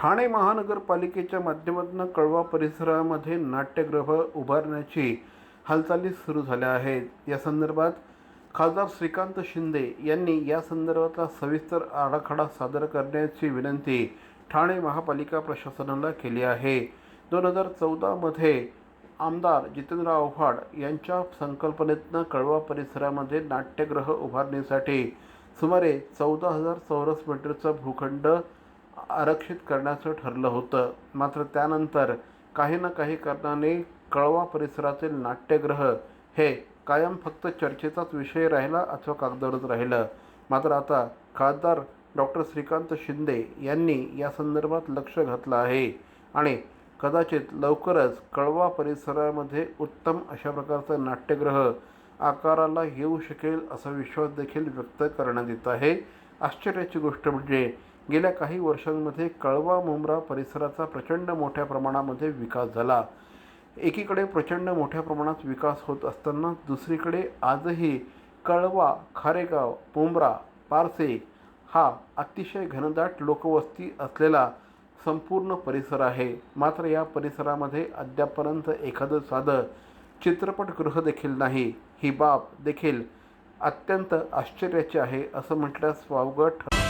ठाणे महानगरपालिकेच्या माध्यमातून कळवा परिसरामध्ये नाट्यगृह उभारण्याची हालचाली सुरू झाल्या आहेत. या संदर्भात खासदार श्रीकांत शिंदे यांनी या संदर्भातला सविस्तर आराखडा सादर करण्याची विनंती ठाणे महापालिका प्रशासनाला केली आहे. दोन हजार चौदामध्ये आमदार जितेंद्र आव्हाड यांच्या संकल्पनेतनं कळवा परिसरामध्ये नाट्यगृह उभारण्यासाठी सुमारे चौदा हजार चौरस मीटरचा भूखंड आरक्षित करण्याचं ठरलं होतं. मात्र त्यानंतर काही ना काही कारणाने कळवा परिसरातील नाट्यगृह हे कायम फक्त चर्चेचाच विषय राहिला अथवा कागदावरच राहिलं. मात्र आता खासदार डॉक्टर श्रीकांत शिंदे यांनी या संदर्भात लक्ष घातलं आहे आणि कदाचित लवकरच कळवा परिसरामध्ये उत्तम अशा प्रकारचं नाट्यग्रह आकाराला येऊ शकेल असा विश्वास देखील व्यक्त करण्यात येत आहे. आश्चर्याची गोष्ट म्हणजे गेल्या काही वर्षांमध्ये कळवा मुंब्रा परिसराचा प्रचंड मोठ्या प्रमाणामध्ये विकास झाला. एकीकडे प्रचंड मोठ्या प्रमाणात विकास होत असताना दुसरीकडे आजही कळवा खारेगाव मुंब्रा पारसे हा अतिशय घनदाट लोकवस्ती असलेला संपूर्ण परिसर आहे. मात्र या परिसरामध्ये अद्यापर्यंत एखादं साधं चित्रपटगृह देखील नाही. ही बाब देखील अत्यंत आश्चर्याची आहे असं म्हटल्यास वावगं ठर